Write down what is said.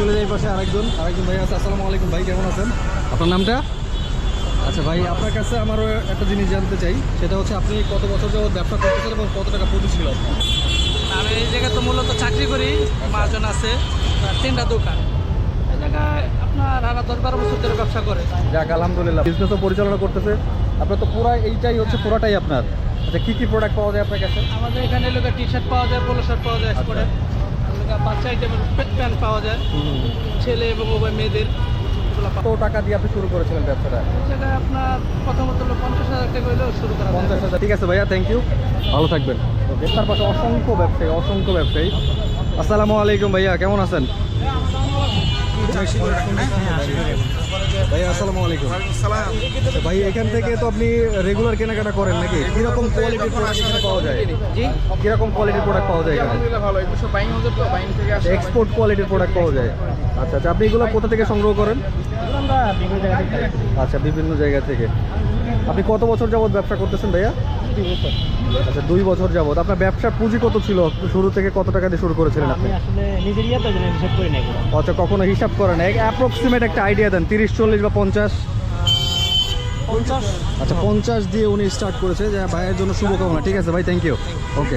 চলে যাই পাশে আরেকজন। আরেকজন ভাই আছে আসসালামু আলাইকুম ভাই কেমন আছেন? আপনার নামটা? আচ্ছা ভাই আপনার কাছে আমারও একটা জিনিস জানতে চাই সেটা হচ্ছে আপনি কত বছর যাবত ব্যবসা করতেছেন এবং কত টাকা পুঁজি ছিল আমি এই জায়গায় তো মূলত চাকরি করি মাজন আছে তিনটা দোকান। এই জায়গায় আপনার হারা দশ বারো বছর ধরে ব্যবসা করে। যাক আলহামদুলিল্লাহ বিজনেসও পরিচালনা করতেছে। আপনার তো পুরা এইটাই হচ্ছে পুরাটাই আপনার। আচ্ছা কী কী প্রোডাক্ট পাওয়া যায় আপনার কাছে? আমাদের এখানে লোকে টি শার্ট পাওয়া যায় পোলো শার্ট পাওয়া যায় এক্সপোর্টের বাচ্চা আইটেমের প্যান্ট পাওয়া যায়। ছেলে এবং উভয় মেয়েদের। কত টাকা দিয়ে আপনি শুরু করেছিলেন ব্যবসাটা? সেটা আপনার প্রথমত হলো পঞ্চাশ হাজার টাকা হলেও শুরু করা পঞ্চাশ হাজার। ঠিক আছে ভাইয়া থ্যাংক ইউ ভালো থাকবেন। ওকে তার পাশে অসংখ্য ব্যবসায়ী অসংখ্য ব্যবসায়ী। আসসালামু আলাইকুম ভাইয়া কেমন আছেন? ভাইয়া আসসালামু আলাইকুম। ভাই এখান থেকে তো আপনি রেগুলার কেনাকাটা করেন নাকি? কীরকম কোয়ালিটির প্রোডাক্ট এখানে পাওয়া যায়? জি। কীরকম কোয়ালিটির প্রোডাক্ট পাওয়া যায় আলহামদুলিল্লাহ ভালো। এগুলো সব বাইং হাউসের তো বাইং থেকে আসে এক্সপোর্ট কোয়ালিটির প্রোডাক্ট পাওয়া যায়। আচ্ছা আচ্ছা আপনি এগুলো কোথা থেকে সংগ্রহ করেন? বিভিন্ন জায়গা থেকে আচ্ছা বিভিন্ন জায়গা থেকে। আপনি কত বছর যাবত ব্যবসা করতেছেন ভাইয়া? আচ্ছা দুই বছর যাবৎ। আপনার ব্যবসার পুঁজি কত ছিল? শুরু থেকে কত টাকা দিয়ে শুরু করেছিলেন আপনি? আসলে নিজের ইয়ে তো হিসাব করি না আচ্ছা কখনো হিসাব করেন অ্যাপ্রক্সিমেট একটা আইডিয়া দেন। তিরিশ চল্লিশ বা পঞ্চাশ? পঞ্চাশ। আচ্ছা পঞ্চাশ দিয়ে উনি স্টার্ট করেছে। যে ভাইয়ের জন্য শুভকামনা। ঠিক আছে ভাই থ্যাংক ইউ ওকে